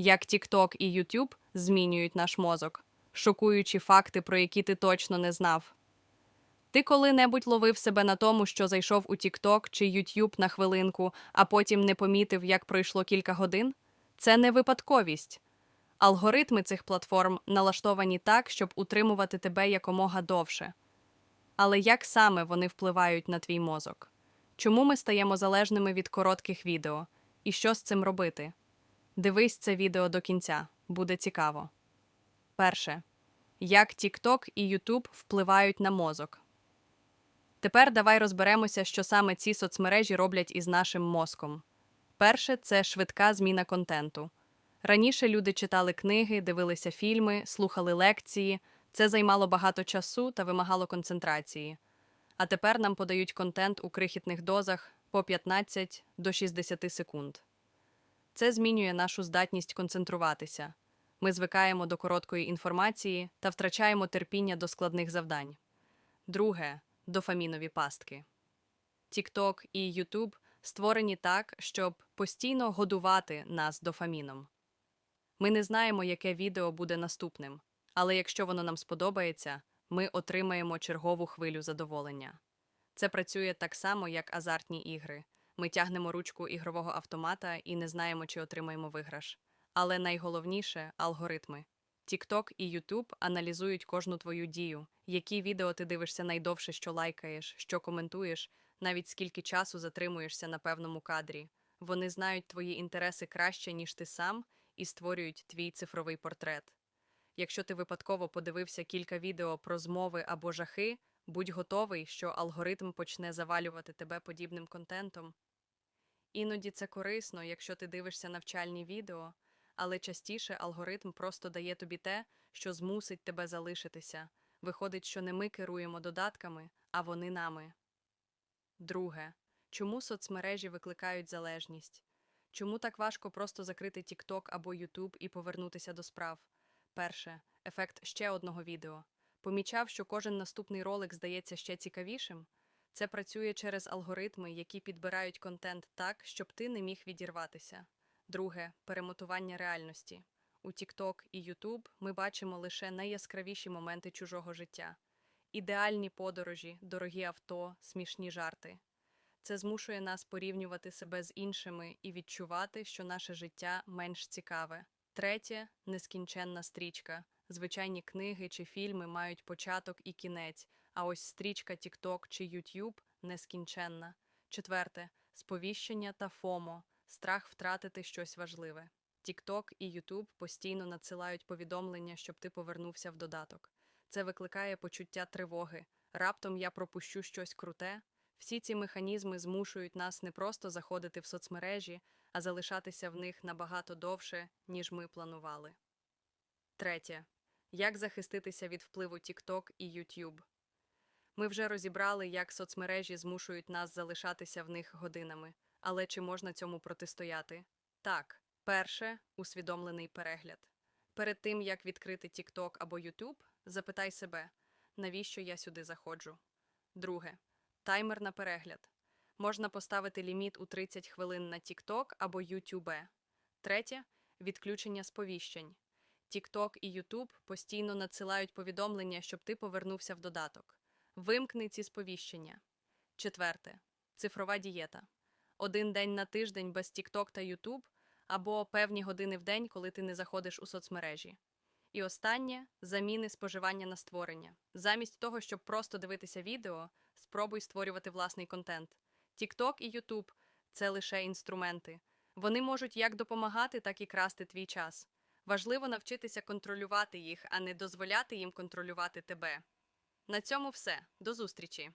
як TikTok і YouTube змінюють наш мозок, шокуючи факти, про які ти точно не знав. Ти коли-небудь ловив себе на тому, що зайшов у TikTok чи YouTube на хвилинку, а потім не помітив, як пройшло кілька годин? Це не випадковість. Алгоритми цих платформ налаштовані так, щоб утримувати тебе якомога довше. Але як саме вони впливають на твій мозок? Чому ми стаємо залежними від коротких відео? І що з цим робити? Дивись це відео до кінця, буде цікаво. Перше. Як TikTok і YouTube впливають на мозок. Тепер давай розберемося, що саме ці соцмережі роблять із нашим мозком. Перше це швидка зміна контенту. Раніше люди читали книги, дивилися фільми, слухали лекції. Це займало багато часу та вимагало концентрації. А тепер нам подають контент у крихітних дозах по 15 до 60 секунд. Це змінює нашу здатність концентруватися. Ми звикаємо до короткої інформації та втрачаємо терпіння до складних завдань. Друге дофамінові пастки. TikTok і YouTube створені так, щоб постійно годувати нас дофаміном. Ми не знаємо, яке відео буде наступним, але якщо воно нам сподобається, ми отримаємо чергову хвилю задоволення. Це працює так само, як азартні ігри. Ми тягнемо ручку ігрового автомата і не знаємо, чи отримаємо виграш. Але найголовніше алгоритми. TikTok і YouTube аналізують кожну твою дію, які відео ти дивишся найдовше, що лайкаєш, що коментуєш, навіть скільки часу затримуєшся на певному кадрі. Вони знають твої інтереси краще, ніж ти сам, і створюють твій цифровий портрет. Якщо ти випадково подивився кілька відео про змови або жахи, будь готовий, що алгоритм почне завалювати тебе подібним контентом. Іноді це корисно, якщо ти дивишся навчальні відео, але частіше алгоритм просто дає тобі те, що змусить тебе залишитися. Виходить, що не ми керуємо додатками, а вони нами. Друге. Чому соцмережі викликають залежність? Чому так важко просто закрити TikTok або YouTube і повернутися до справ? Перше ефект ще одного відео. Помічав, що кожен наступний ролик здається ще цікавішим. Це працює через алгоритми, які підбирають контент так, щоб ти не міг відірватися. Друге перемотування реальності. У TikTok і YouTube ми бачимо лише найяскравіші моменти чужого життя: ідеальні подорожі, дорогі авто, смішні жарти. Це змушує нас порівнювати себе з іншими і відчувати, що наше життя менш цікаве. Третє нескінченна стрічка. Звичайні книги чи фільми мають початок і кінець, а ось стрічка TikTok чи YouTube нескінченна. Четверте сповіщення та ФОМО страх втратити щось важливе. TikTok і YouTube постійно надсилають повідомлення, щоб ти повернувся в додаток. Це викликає почуття тривоги. Раптом я пропущу щось круте. Всі ці механізми змушують нас не просто заходити в соцмережі, а залишатися в них набагато довше, ніж ми планували. Третє. Як захиститися від впливу TikTok і YouTube? Ми вже розібрали, як соцмережі змушують нас залишатися в них годинами. Але чи можна цьому протистояти? Так, перше усвідомлений перегляд. Перед тим як відкрити TikTok або YouTube, запитай себе, навіщо я сюди заходжу. Друге таймер на перегляд. Можна поставити ліміт у 30 хвилин на TikTok або YouTube. Третє відключення сповіщень. TikTok і YouTube постійно надсилають повідомлення, щоб ти повернувся в додаток. Вимкни ці сповіщення. Четверте цифрова дієта один день на тиждень без TikTok та YouTube, або певні години в день, коли ти не заходиш у соцмережі. І останнє заміни споживання на створення. Замість того, щоб просто дивитися відео, спробуй створювати власний контент. TikTok і YouTube – це лише інструменти. Вони можуть як допомагати, так і красти твій час. Важливо навчитися контролювати їх, а не дозволяти їм контролювати тебе. На цьому все. До зустрічі!